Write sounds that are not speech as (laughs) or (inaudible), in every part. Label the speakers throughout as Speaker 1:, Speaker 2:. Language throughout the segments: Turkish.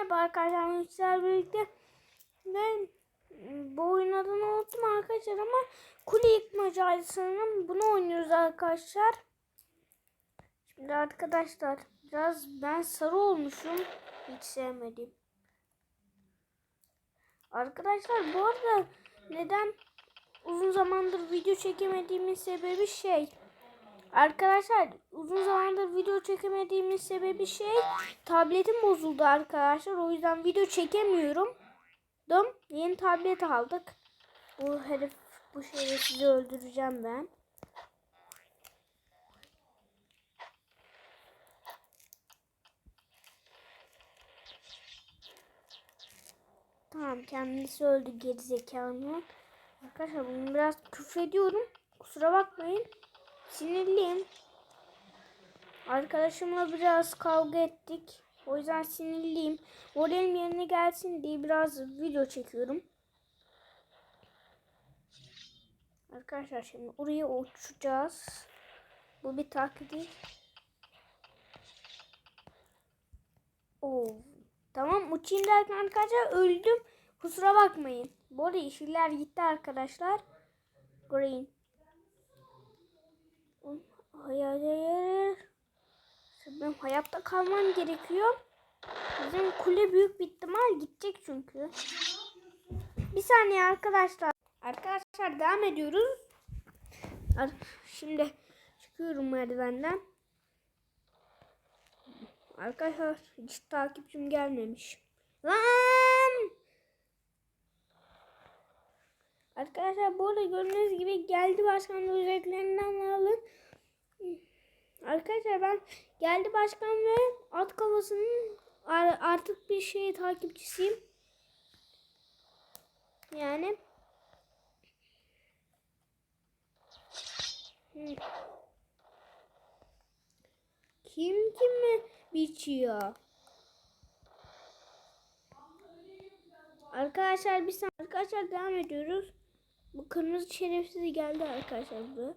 Speaker 1: Merhaba arkadaşlar birlikte ve bu oyun adını unuttum arkadaşlar ama kule yıkmacaydı sanırım. Bunu oynuyoruz arkadaşlar. Şimdi arkadaşlar biraz ben sarı olmuşum. Hiç sevmedim. Arkadaşlar bu arada neden uzun zamandır video çekemediğimin sebebi şey. Arkadaşlar uzun zamandır video çekemediğimin sebebi şey tabletim bozuldu arkadaşlar. O yüzden video çekemiyorum. Dum yeni tablet aldık. Bu herif bu şerefsizi öldüreceğim ben. Tamam kendisi öldü gerizekalı. Arkadaşlar bunu biraz küfrediyorum. Kusura bakmayın. Sinirliyim. Arkadaşımla biraz kavga ettik. O yüzden sinirliyim. Moralim yerine gelsin diye biraz video çekiyorum. Arkadaşlar şimdi oraya uçacağız. Bu bir taktik. Oo. Tamam uçayım derken arkadaşlar öldüm. Kusura bakmayın. Bu arada yeşiller gitti arkadaşlar. Green. Hayır hayır. Benim hayatta kalmam gerekiyor. Bizim kule büyük bir ihtimal gidecek çünkü. Bir saniye arkadaşlar. Arkadaşlar devam ediyoruz. Şimdi çıkıyorum merdivenden. Arkadaşlar hiç takipçim gelmemiş. Lan! Arkadaşlar bu arada gördüğünüz gibi geldi başkan özelliklerinden alın. Arkadaşlar ben geldi başkan ve at kafasının ar- artık bir şey takipçisiyim. Yani Hı. kim kimi biçiyor? Arkadaşlar saniye arkadaşlar devam ediyoruz. Bu kırmızı şerefsiz geldi arkadaşlar bu.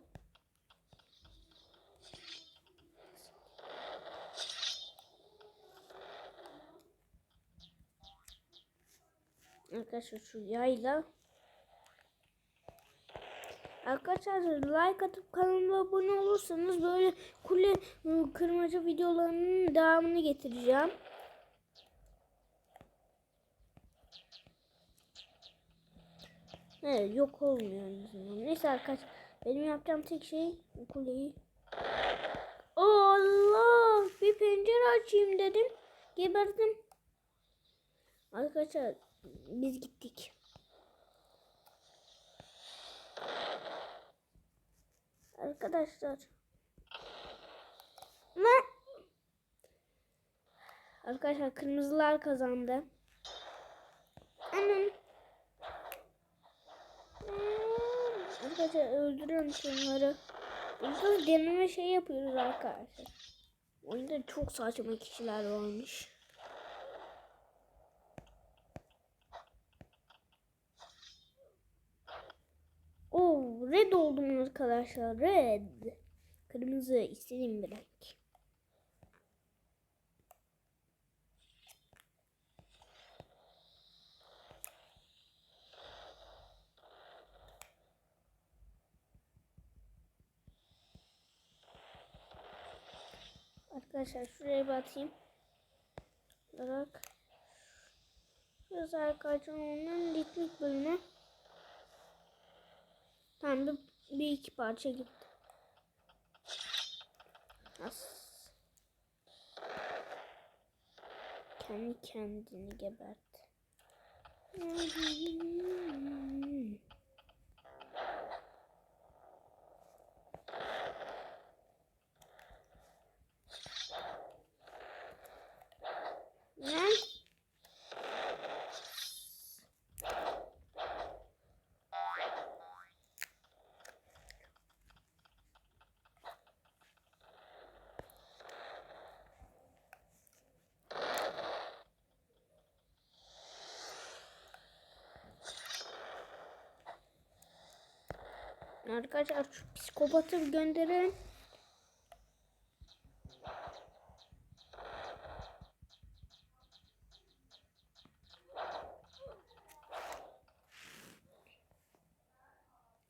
Speaker 1: Arkadaşlar şu yayla. Arkadaşlar like atıp kanalıma abone olursanız böyle kule ıı, kırmacı videolarının devamını getireceğim. Evet yok olmuyor. Neyse arkadaşlar benim yapacağım tek şey kuleyi. Allah bir pencere açayım dedim. Geberdim. Arkadaşlar biz gittik. Arkadaşlar. Ne? Arkadaşlar kırmızılar kazandı. Anam. Arkadaşlar öldürüyorum şunları. Burada deneme şey yapıyoruz arkadaşlar. Oyunda çok saçma kişiler varmış. Oo, red oldum arkadaşlar. Red. Kırmızı istediğim bir renk. Arkadaşlar şuraya batayım. Bırak. Şurası arkadaşlar onun ritmik bölümü. Tamam bir, bir iki parça gitti. As. Kendi kendini gebert. Arkadaşlar şu psikopatı gönderin.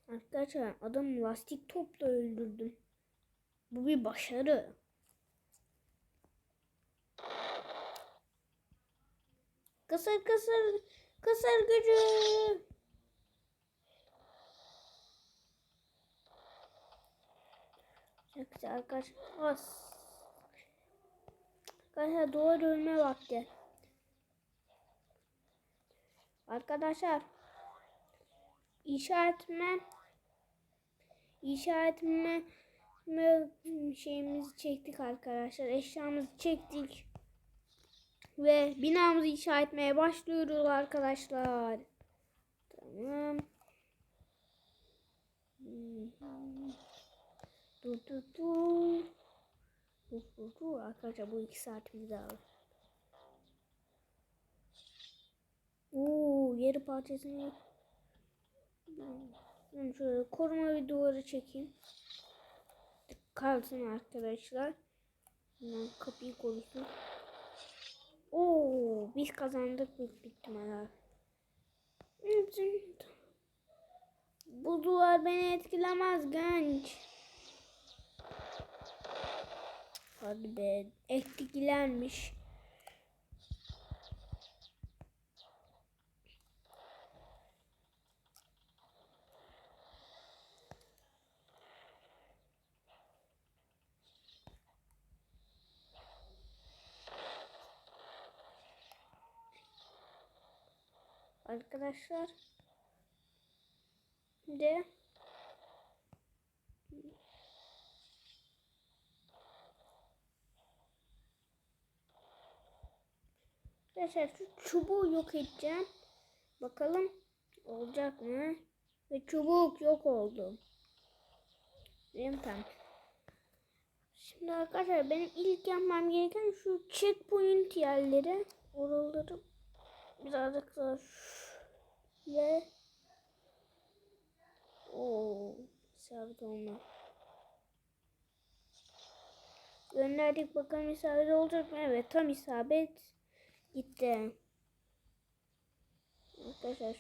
Speaker 1: Arkadaşlar adam lastik topla öldürdüm. Bu bir başarı. Kısır kısır kısır gücü. Çok arkadaşlar. As. Arkadaşlar duvar ölme vakti. Arkadaşlar işaretme işaretme me- şeyimizi çektik arkadaşlar. Eşyamızı çektik. Ve binamızı inşa etmeye başlıyoruz arkadaşlar. Tamam. Dur dur dur. Dur dur dur. Arkadaşlar bu iki saatimizi alır. Oo, yeri parçasını ben şöyle koruma bir duvarı çekeyim. Kalsın arkadaşlar. Bundan kapıyı korusun. Oo, biz kazandık büyük ihtimalle. Bu duvar beni etkilemez genç. Hadi be, etkilenmiş. Arkadaşlar. De Arkadaşlar şu çubuğu yok edeceğim. Bakalım olacak mı? Ve çubuk yok oldu. Benim tam. Şimdi arkadaşlar benim ilk yapmam gereken şu checkpoint yerleri. Oraları birazcık daha ve o sabit olma. Gönderdik bakalım isabet olacak mı? Evet tam isabet gitti. Arkadaşlar.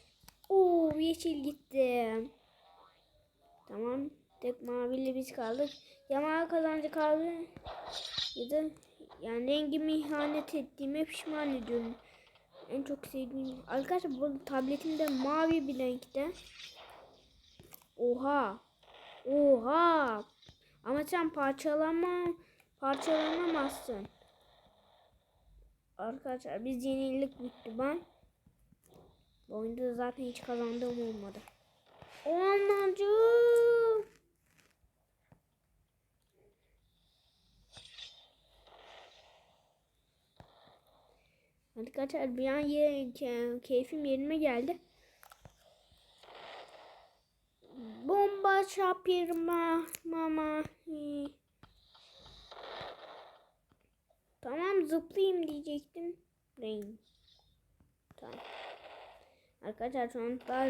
Speaker 1: Oo yeşil gitti. Tamam. Tek maviyle biz kaldık. Yamağa kazancı kaldı. Ya da yani rengimi ihanet ettiğime pişman ediyorum. En çok sevdiğim. Arkadaşlar bu tabletimde mavi bir renkte. Oha. Oha. Ama sen parçalama parçalanamazsın. Arkadaşlar biz yenilik bitti ben. Bu oyunda zaten hiç kazandığım olmadı. Onlarcığım. Arkadaşlar bir an ye, ke, keyfim yerime geldi. Bomba çapırma mama. Tamam zıplayayım diyecektim. Rain. Tamam. Arkadaşlar şu an daha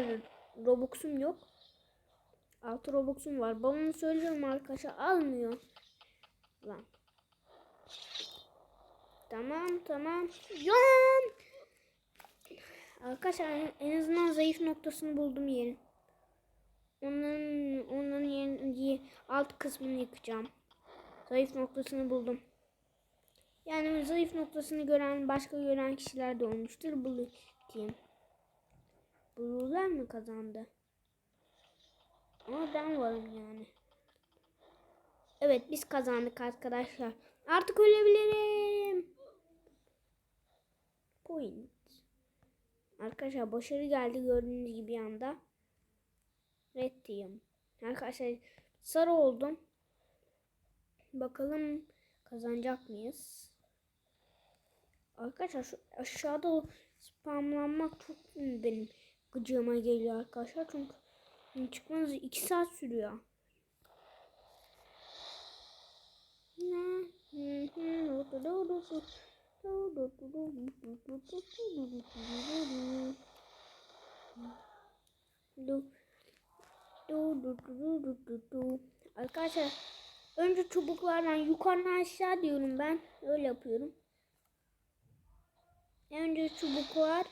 Speaker 1: Robux'um yok. 6 Robux'um var. Babamı söylüyorum arkadaşlar almıyor. Lan. Tamam tamam. Yan. Arkadaşlar en azından zayıf noktasını buldum yerin. Onların onların yerin alt kısmını yıkacağım. Zayıf noktasını buldum. Yani zayıf noktasını gören başka gören kişiler de olmuştur. Bu diyeyim. Blue'lar mı kazandı? Ama ben varım yani. Evet biz kazandık arkadaşlar. Artık ölebilirim. Point. Arkadaşlar başarı geldi gördüğünüz gibi yanda. Red team. Arkadaşlar sarı oldum. Bakalım kazanacak mıyız? Arkadaşlar şu aşağıda spamlanmak çok benim gıcığıma geliyor arkadaşlar. Çünkü çıkmanız 2 saat sürüyor. Arkadaşlar önce çubuklardan yukarıdan aşağı diyorum ben. Öyle yapıyorum. Önce çubuk var.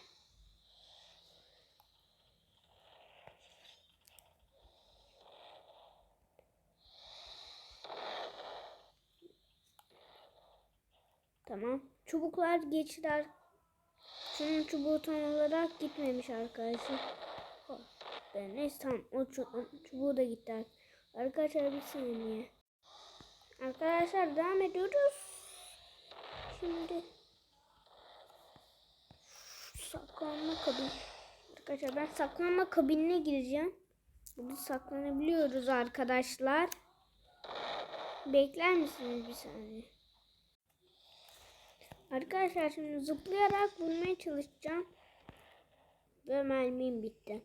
Speaker 1: Tamam. Çubuklar geçtiler. Şunun çubuğu tam olarak gitmemiş arkadaşlar. Ben neyse tamam o çubuğu da gitti. Arkadaşlar bir saniye. Arkadaşlar devam ediyoruz. Şimdi saklanma kabin. Arkadaşlar ben saklanma kabinine gireceğim. Burada saklanabiliyoruz arkadaşlar. Bekler misiniz bir saniye? Arkadaşlar şimdi zıplayarak bulmaya çalışacağım. Ve mermim bitti.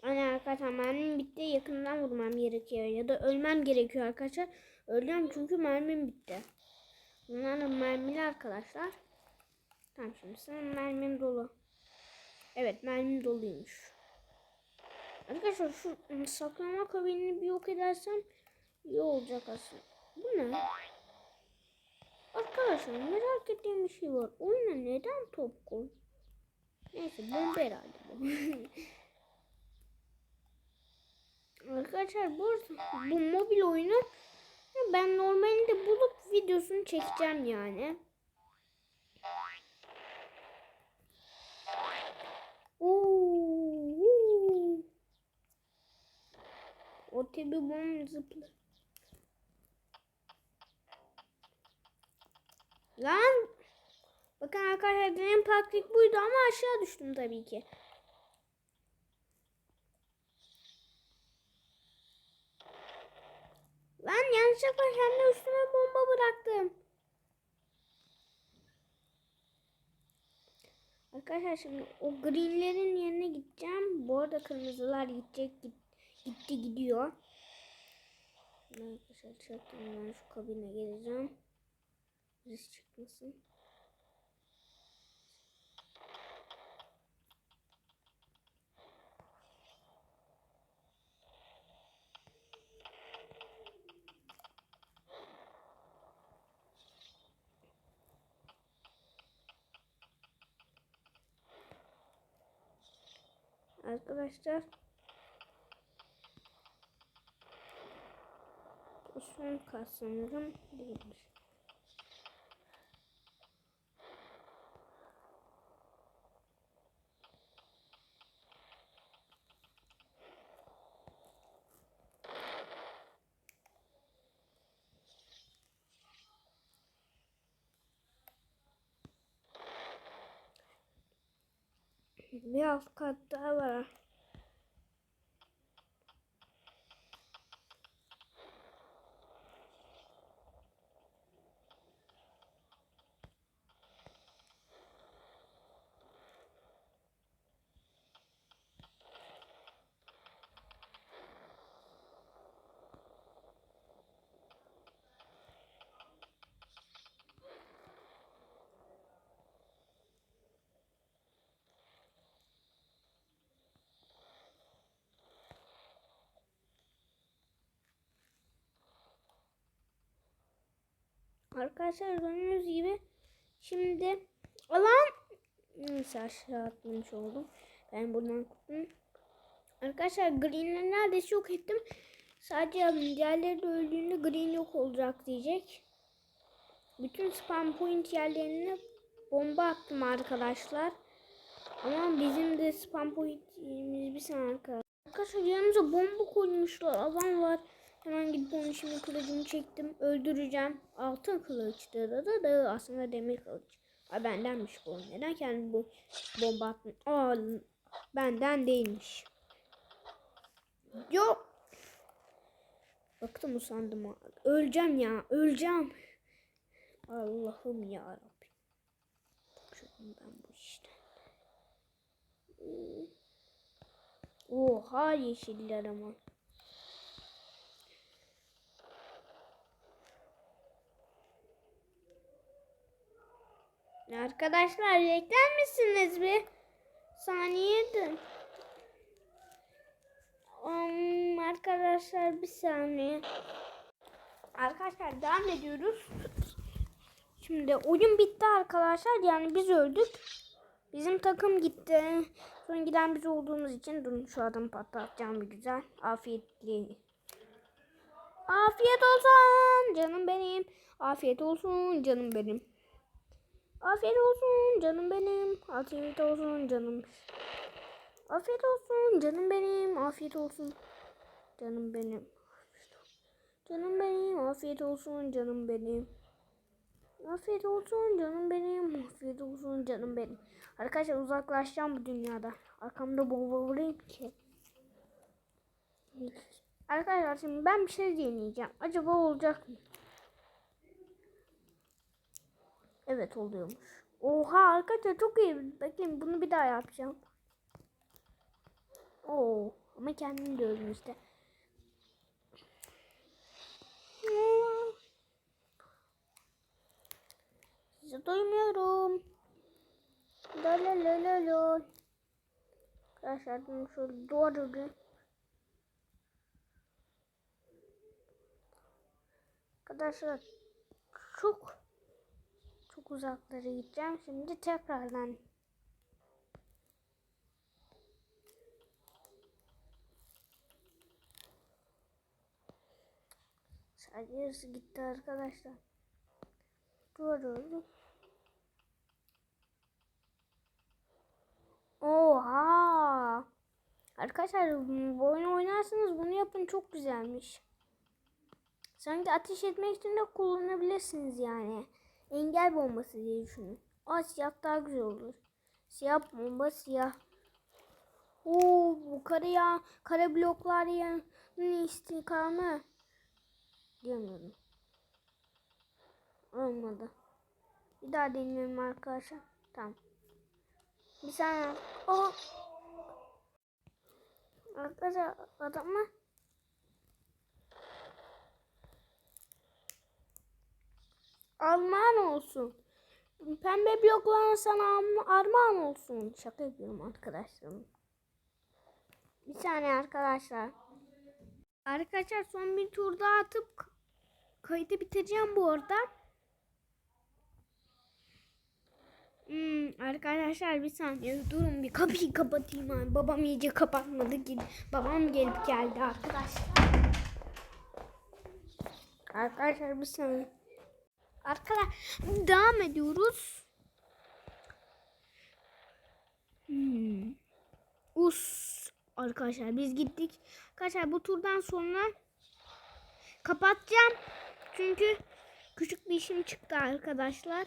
Speaker 1: Hani arkadaşlar mermim bitti. Yakından vurmam gerekiyor. Ya da ölmem gerekiyor arkadaşlar. Ölüyorum çünkü mermim bitti. Bunlar da mermili arkadaşlar. Tamam şimdi senin mermim dolu. Evet mermim doluymuş. Arkadaşlar şu saklama kabinini bir yok edersem iyi olacak aslında. Bu ne? Arkadaşlar merak ettiğim bir şey var. Oyuna neden top koy? Neyse bomba herhalde bu. (laughs) Arkadaşlar bu, bu mobil oyunu ben normalde bulup videosunu çekeceğim yani. O tabi bom zıplar. Lan. Bakın arkadaşlar benim taktik buydu ama aşağı düştüm tabii ki. Lan yanlışlıkla kendi üstüme bomba bıraktım. Arkadaşlar şimdi o greenlerin yerine gideceğim. Bu arada kırmızılar gidecek git, gitti gidiyor. Arkadaşlar çaktım ben şu kabine geleceğim. Risk çıkmasın. Arkadaşlar son kas sanırım değilmiş. Bir alt kat daha. Arkadaşlar gördüğünüz gibi şimdi alan neyse aşağı atlamış oldum. Ben buradan kurtuldum. Arkadaşlar green'leri neredeyse yok ettim. Sadece diğerleri de öldüğünde green yok olacak diyecek. Bütün spam point yerlerine bomba attım arkadaşlar. Ama bizim de spam pointimiz bir saniye arkadaşlar. Arkadaşlar yanımıza bomba koymuşlar. Alan var. Hemen gidip onu şimdi kılıcımı çektim. Öldüreceğim. Altın kılıç. Da da da da. Aslında demir kılıç. Aa, bendenmiş bu. Neden kendi bu bomba attın? Aa, benden değilmiş. Yok. Baktım usandım. ha. Öleceğim ya. Öleceğim. Allah'ım ya Rabbi. Çıktım ben bu işte. Oha yeşiller ama. Arkadaşlar bekler misiniz bir saniye? Um, arkadaşlar bir saniye. Arkadaşlar devam ediyoruz. Şimdi oyun bitti arkadaşlar. Yani biz öldük. Bizim takım gitti. Son giden biz olduğumuz için durun şu adamı patlatacağım bir güzel. Afiyetli. Afiyet olsun canım benim. Afiyet olsun canım benim. Afiyet olsun canım benim. Afiyet olsun canım. Afiyet olsun canım benim. Afiyet olsun canım benim. Canım benim. Afiyet olsun canım benim. Afiyet olsun canım benim. Afiyet olsun canım benim. Arkadaşlar uzaklaşacağım bu dünyada. Arkamda boğulurayım ki. Arkadaşlar şimdi ben bir şey deneyeceğim. Acaba olacak mı? Evet oluyormuş. Oha arkadaşlar çok iyi. Bakın bunu bir daha yapacağım. Oo ama kendim diyorum işte. Sizi duymuyorum. La la la la la. Arkadaşlar şöyle doğru Arkadaşlar çok çok uzaklara gideceğim. Şimdi tekrardan Sadece yarısı gitti arkadaşlar. Doğru. Oha! Arkadaşlar bu oyunu oynarsanız bunu yapın çok güzelmiş. Sanki ateş etmek için de kullanabilirsiniz yani. Engel bombası diye düşünün. Aa siyah daha güzel olur. Siyah bomba siyah. Oo bu kare ya kare bloklar ya istikamı diyemiyorum. Olmadı. Bir daha deneyelim arkadaşlar. Tamam. Bir saniye. Oh. Arkadaşlar adamı armağan olsun. Pembe blokların sana armağan olsun. Şaka yapıyorum arkadaşlarım. Bir saniye arkadaşlar. Arkadaşlar son bir tur daha atıp kaydı bitireceğim bu arada. Hmm, arkadaşlar bir saniye durun bir kapıyı kapatayım abi. Babam iyice kapatmadı ki. Babam gelip geldi arkadaşlar. Arkadaşlar bir saniye. Arkadaşlar devam ediyoruz. Hmm. Us arkadaşlar biz gittik. Arkadaşlar bu turdan sonra kapatacağım. Çünkü küçük bir işim çıktı arkadaşlar.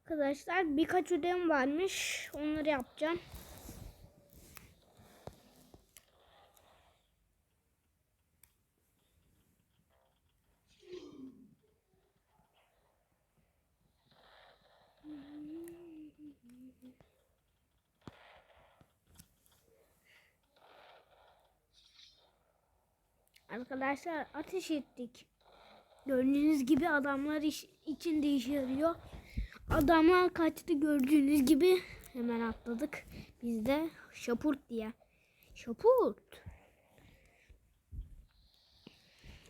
Speaker 1: Arkadaşlar birkaç ödevim varmış. Onları yapacağım. Arkadaşlar ateş ettik. Gördüğünüz gibi adamlar iş, için de işe. Adamlar kaçtı gördüğünüz gibi. Hemen atladık. Biz de şapurt diye. Şapurt.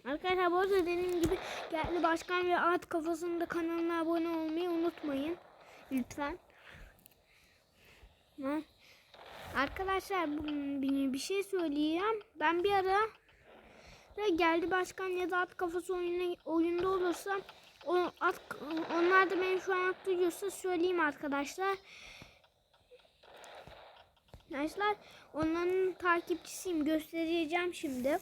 Speaker 1: Arkadaşlar bu arada dediğim gibi geldi başkan ve at kafasında kanalına abone olmayı unutmayın. Lütfen. Arkadaşlar bir şey söyleyeceğim. Ben bir ara ve geldi başkan ya da at kafası oyunu, oyunda olursa o at, onlar da beni şu an at duyuyorsa söyleyeyim arkadaşlar. Arkadaşlar onların takipçisiyim göstereceğim şimdi.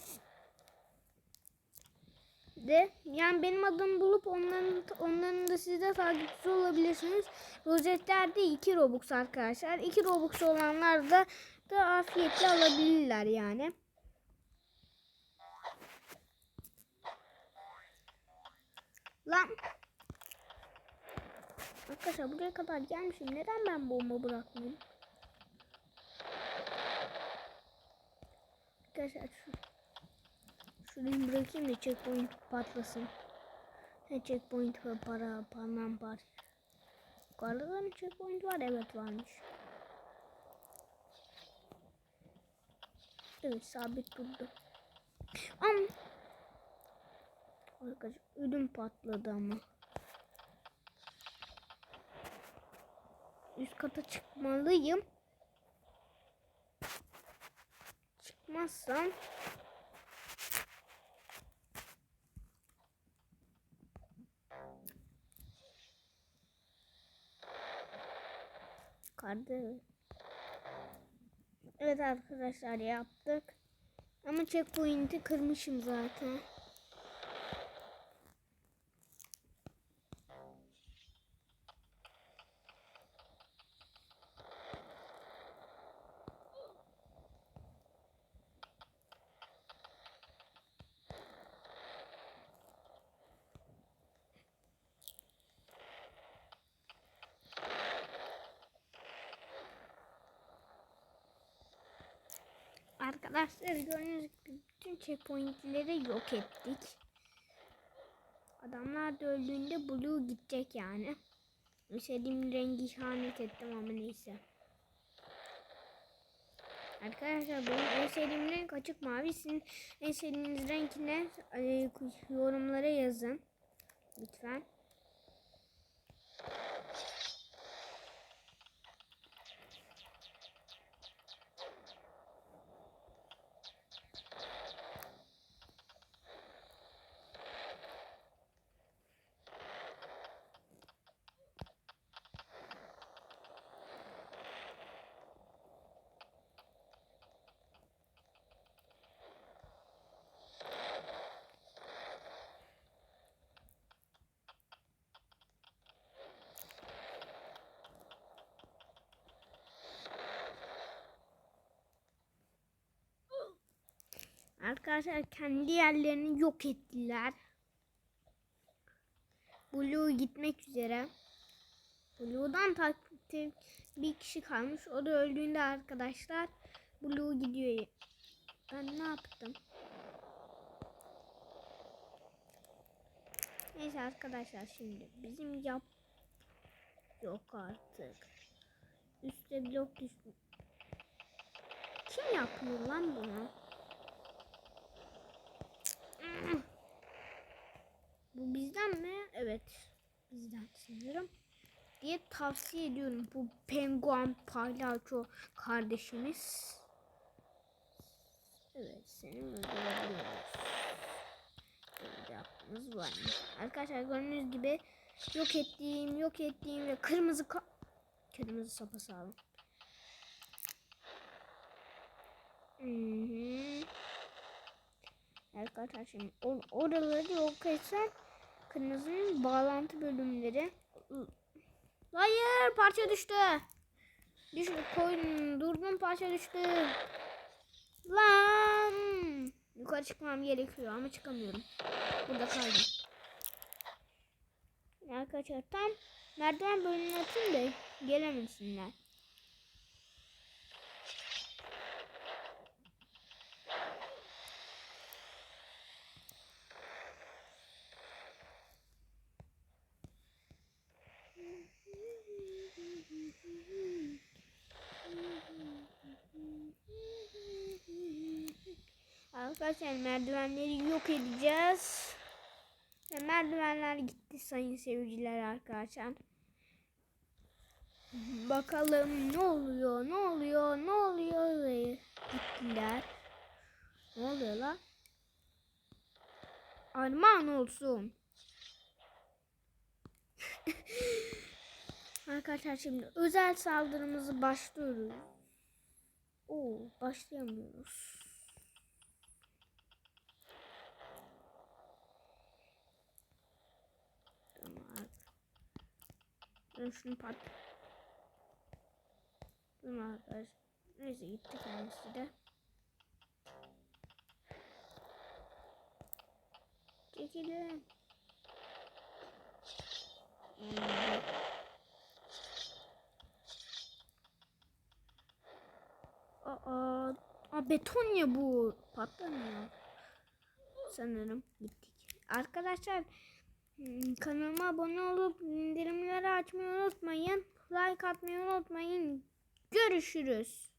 Speaker 1: De yani benim adımı bulup onların onların da siz de takipçisi olabilirsiniz. Rozetlerde 2 Robux arkadaşlar. 2 Robux olanlar da da afiyetle alabilirler yani. Lan. Arkadaşlar buraya kadar gelmişim. Neden ben bomba bırakmayayım? Arkadaşlar şu şurayı bırakayım da checkpoint patlasın. Ne checkpoint ve para param par. Yukarıda da mı checkpoint var? Evet varmış. Evet sabit durdu. Am Arkadaşlar ödüm patladı ama. Üst kata çıkmalıyım. Çıkmazsam Kardı. Evet arkadaşlar yaptık. Ama checkpoint'i kırmışım zaten. Arkadaşlar gördüğünüz gibi bütün checkpointleri yok ettik. Adamlar da öldüğünde Blue gidecek yani. İstediğim rengi ihanet ettim ama neyse. Arkadaşlar benim en sevdiğim renk açık mavi. Sizin en sevdiğiniz renk ne? Yorumlara yazın. Lütfen. Arkadaşlar kendi yerlerini yok ettiler. Blue gitmek üzere. Blue'dan takip bir kişi kalmış. O da öldüğünde arkadaşlar Blue gidiyor. Ben ne yaptım? Neyse arkadaşlar şimdi bizim yap yok artık. Üste blok düşmüş. Kim yapıyor lan bunu? Bu bizden mi? Evet. Bizden sanırım. Diye tavsiye ediyorum. Bu penguen palyaço kardeşimiz. Evet seni öldürebiliyoruz. Böyle yaptığımız var mı? Arkadaşlar gördüğünüz gibi yok ettiğim, yok ettiğim ve kırmızı ka kırmızı sopa sağlam. Hı hı. Arkadaşlar şimdi or oraları yok etsen kırmızının bağlantı bölümleri. Hayır parça düştü. Düştü koyun durdum parça düştü. Lan. Yukarı çıkmam gerekiyor ama çıkamıyorum. Burada kaldım. Arkadaşlar tam merdiven bölümünü atayım da gelemesinler. Arkadaşlar merdivenleri yok edeceğiz. Ve merdivenler gitti sayın seyirciler arkadaşlar. Bakalım ne oluyor, ne oluyor, ne oluyor ve gittiler. Ne oluyor la? Armağan olsun. (laughs) Arkadaşlar şimdi özel saldırımızı başlıyoruz. Oo, başlayamıyoruz. Tamam. Ben şunu pat. Tamam arkadaşlar. Neyse gitti kendisi de. Çekilin. Hmm. Aa, aa beton ya bu. Patlamıyor. Sanırım gittik. Arkadaşlar kanalıma abone olup bildirimleri açmayı unutmayın. Like atmayı unutmayın. Görüşürüz.